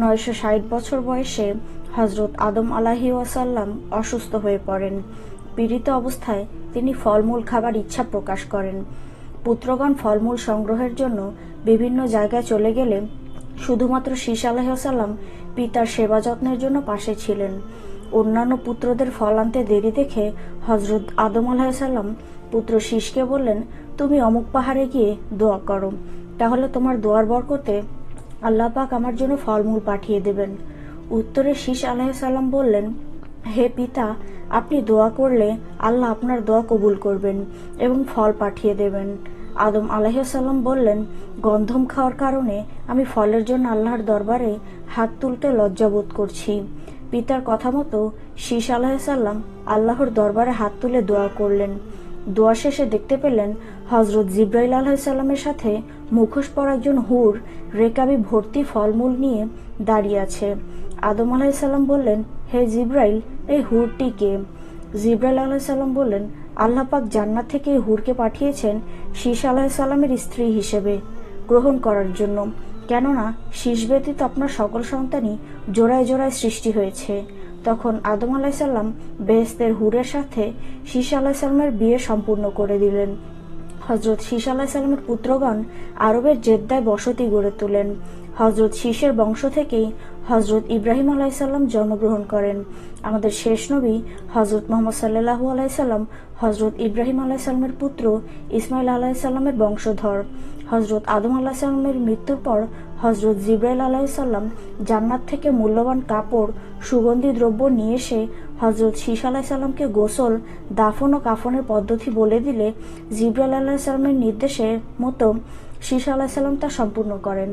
নয়শো ষাট বছর বয়সে হজরত আদম আলাহি ওয়াসাল্লাম অসুস্থ হয়ে পড়েন। পীড়িত অবস্থায় তিনি ফলমূল খাবার ইচ্ছা প্রকাশ করেন। পুত্রগণ ফলমূল সংগ্রহের জন্য বিভিন্ন জায়গায় চলে গেলে শুধুমাত্র শীষ আলাহিসাল্লাম পিতার সেবা যত্নের জন্য পাশে ছিলেন। অন্যান্য পুত্রদের ফল আনতে দেরি দেখে হজরত আদম আলাহিসাল্লাম পুত্র শীষকে বললেন, তুমি অমুক পাহাড়ে গিয়ে দোয়া করো। তাহলে তোমার দোয়ার বরকতে আল্লাহ পাক আমার জন্য ফলমূল পাঠিয়ে দেবেন। উত্তরে শীষ আলাহিসাল্লাম বললেন, হে পিতা, আপনি দোয়া করলে আল্লাহ আপনার দোয়া কবুল করবেন এবং ফল পাঠিয়ে দেবেন। আদম আলাহিসাল্লাম বললেন, গন্ধম খাওয়ার কারণে আমি ফলের জন্য আল্লাহর দরবারে হাত তুলতে লজ্জাবোধ করছি। পিতার কথা মতো শীষ আলাহিসাল্লাম আল্লাহর দরবারে হাত তুলে দোয়া করলেন। দোয়া শেষে দেখতে পেলেন হজরত জিব্রাইল আলাহিসাল্লামের সাথে মুখোশ পরা একজন হুর রেকাবি ভর্তি ফলমূল নিয়ে দাঁড়িয়ে আছে। আদম আলাহিসাল্লাম বললেন, হে জিব্রাইল, এই হুরটি কে? জিব্রাইল আলাহিসাল্লাম বললেন, আল্লাহ পাক জান্নাত থেকে এই হুরকে পাঠিয়েছেন শীষ আলাহিসাল্লামের স্ত্রী হিসেবে গ্রহণ করার জন্য। কেননা শীষ ব্যতীত আপনার সকল সন্তানই জোড়ায় জোড়ায় সৃষ্টি হয়েছে। তখন আদম আলাহিসাল্লাম বেহেস্তের হুরের সাথে শীষ আলাহিসাল্লামের বিয়ে সম্পূর্ণ করে দিলেন। হজরত শীষ আলাহিসাল্লামের পুত্রগণ আরবের জেদ্দায় বসতি গড়ে তোলেন। হজরত শীষের বংশ থেকেই হজরত ইব্রাহিম আলাইসাল্লাম জন্মগ্রহণ করেন। আমাদের শেষ নবী হজরত মোহাম্মদ সাল্লাহু আলাইসাল্লাম হজরত ইব্রাহিম আলাইসাল্লামের পুত্র ইসমাইল আলাইসাল্লামের বংশধর। হজরত আদম আলাহিসাল্লামের মৃত্যুর পর হজরত জিব্রাইল আলাইসাল্লাম জান্নাত থেকে মূল্যবান কাপড়, সুগন্ধি দ্রব্য নিয়ে এসে হজরত শীষ আলাইসাল্লামকে গোসল, দাফন ও কাফনের পদ্ধতি বলে দিলে জিব্রাইল আলাইসাল্লামের নির্দেশের মতো শীষ আলাইসাল্লাম তা সম্পূর্ণ করেন।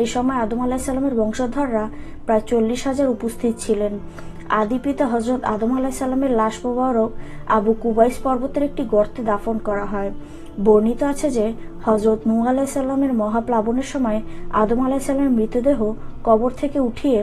এই সময় আদম আলাহিসাল্লামের বংশধররা প্রায় চল্লিশ হাজার উপস্থিত ছিলেন। আদি পিতা হজরত আদম আলাহিসাল্লামের লাশ মোবারক আবু কুবাইস পর্বতের একটি গর্তে দাফন করা হয়। বর্ণিত আছে যে হজরত নূহ আলাহিসাল্লামের মহাপ্লাবনের সময় আদম আলাহিসাল্লামের মৃতদেহ কবর থেকে উঠিয়ে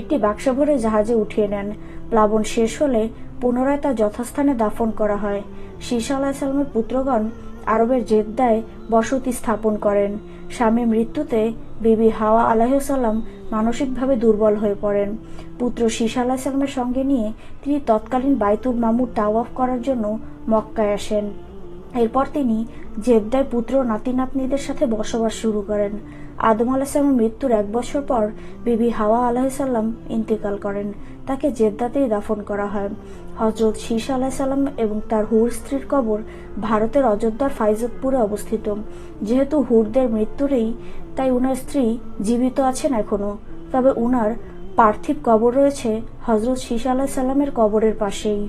একটি বাক্স ভরে জাহাজে উঠিয়ে নেন। প্লাবন শেষ হলে পুনরায় তা যথাস্থানে দাফন করা হয়। শীর্ষা আলাহিসাল্লামের পুত্রগণ আরবের জেদ্দায় বসতি স্থাপন করেন। স্বামী মৃত্যুতে বিবি হাওয়া আলাহিসাল্লাম মানসিকভাবে দুর্বল হয়ে পড়েন। পুত্র শীষ আলাহিসাল্লামের সঙ্গে নিয়ে তিনি তৎকালীন বাইতুল মামুর তাওয়াফ করার জন্য মক্কায় আসেন। এরপর তিনি জেদ্দায় পুত্র নাতি নাতনিদের সাথে বসবাস শুরু করেন। আদম আলাহিসাল্লামের মৃত্যুর এক বছর পর বিবি হাওয়া আলাহিসাল্লাম ইন্তেকাল করেন। তাকে জেদ্দাতেই দাফন করা হয়। হজরত শীষ আলাহিসাল্লাম এবং তার হুর স্ত্রীর কবর ভারতের অযোধ্যার ফাইজতপুরে অবস্থিত। যেহেতু হুরদের মৃত্যুরেই তাই উনার স্ত্রী জীবিত আছেন এখনও তবে উনার পার্থিব কবর রয়েছে হজরত শীষ আলাহিসাল্লামের কবরের পাশেই।